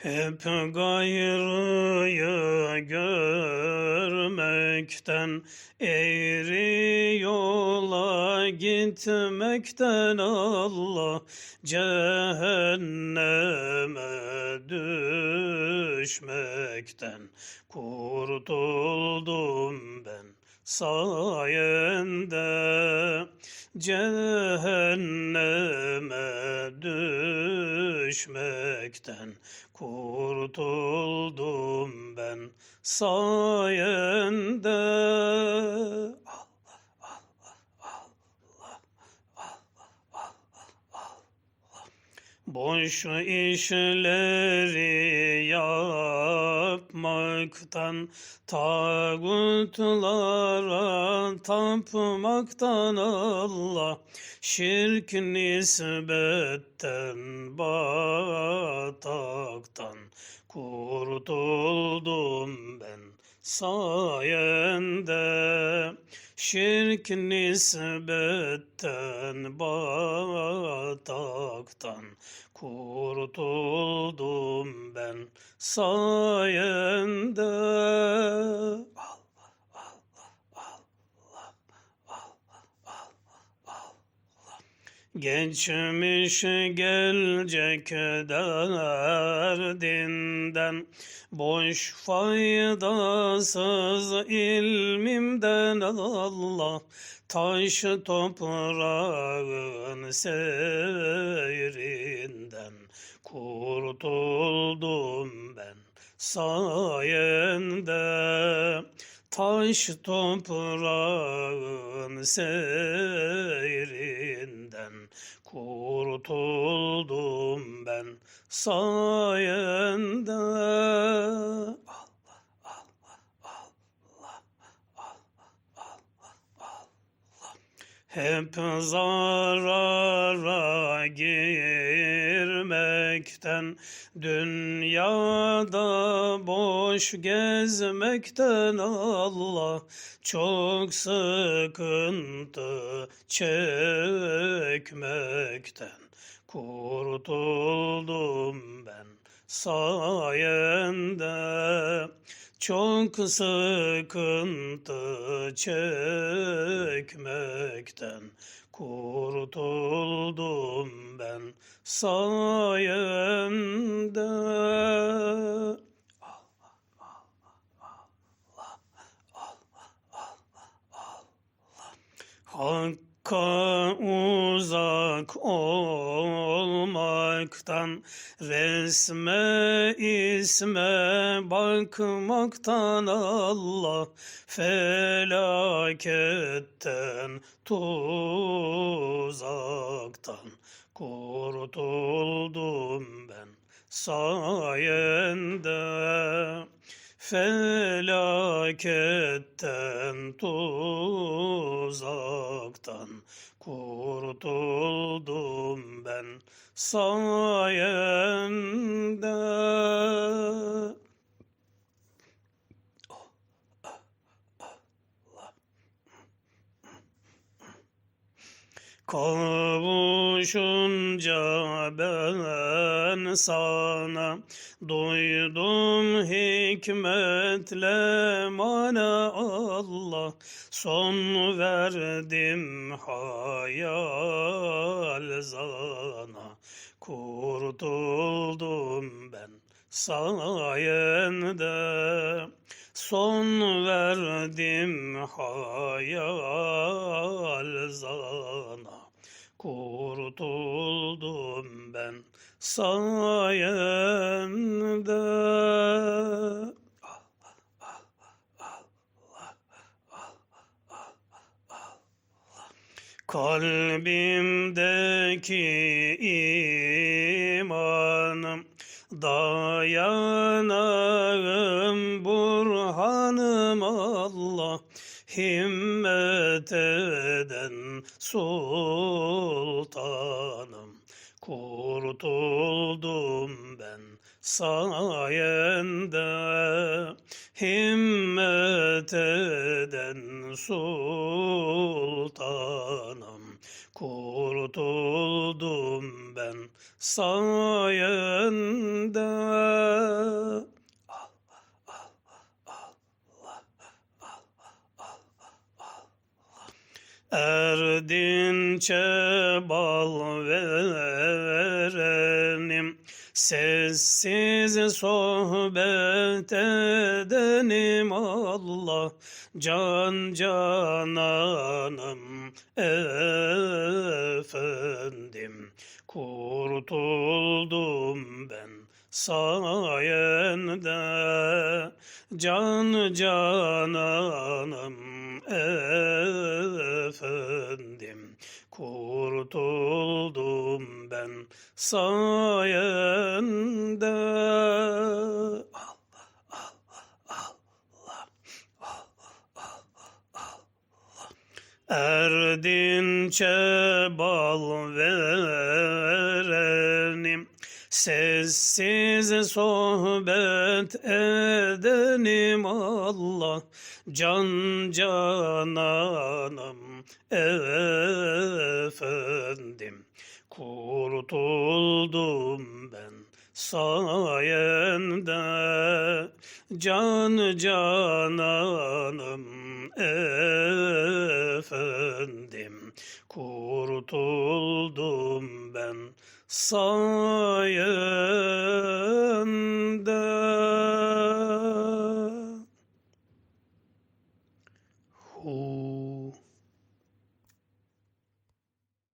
Hep gayrıyı görmekten, eğri yola gitmekten Allah cehenneme düşmekten kurtuldum ben sayende. Cehenneme düşmekten kurtuldum ben sayende. Boş işleri yapmaktan, tağutlara tapmaktan Allah, şirk nisbetten bataktan kurtuldum ben sayende. Şirk nisbetten bataktan kurtuldum ben sayende. Allah, Allah, Allah, Allah, Allah. Geçmiş gelecek derdinden Boş faydasız ilmimden Allah Taş toprağın seyrinden Kurtuldum ben sayende Taş toprağın seyrinden kurtuldum ben sayende. Allah, Allah, Allah, Allah, Allah, Allah. Hep zarara girmekten, dünyada boş gezmekten Allah çok sıkıntı çekmekten. Kurtuldum ben sayende çok sıkıntı çekmekten kurtuldum ben sayende. Hakka uzak olmaktan, resme isme bakmaktan Allah felaketten tuzaktan kurtuldum ben sayende felaketten tuzaktan kurtuldum ben sayende. Kavuşunca ben sana duydum hikmetle mana Allah. Son verdim hayal zana. Kurtuldum ben sayende son verdim hayal zana kurtuldum ben sayende. Kalbimdeki imanım dayanağım burhanım Allah himmet eden sultanım. Kurtuldum ben sayende himmet eden sultanım. Kurtuldum ben sayende. Erdinçe bal verenim Sessiz sohbet edenim Allah Can cananım efendim Kurtuldum ben sayende. Can cananım efendim Kurtuldum ben sayende Allah Allah Allah Erdinçe bal verenim Sessiz sohbet edenim. Allah Can cananım efendim. Kurtuldum ben sayende. Can cananım efendim Kurtuldum ben sayende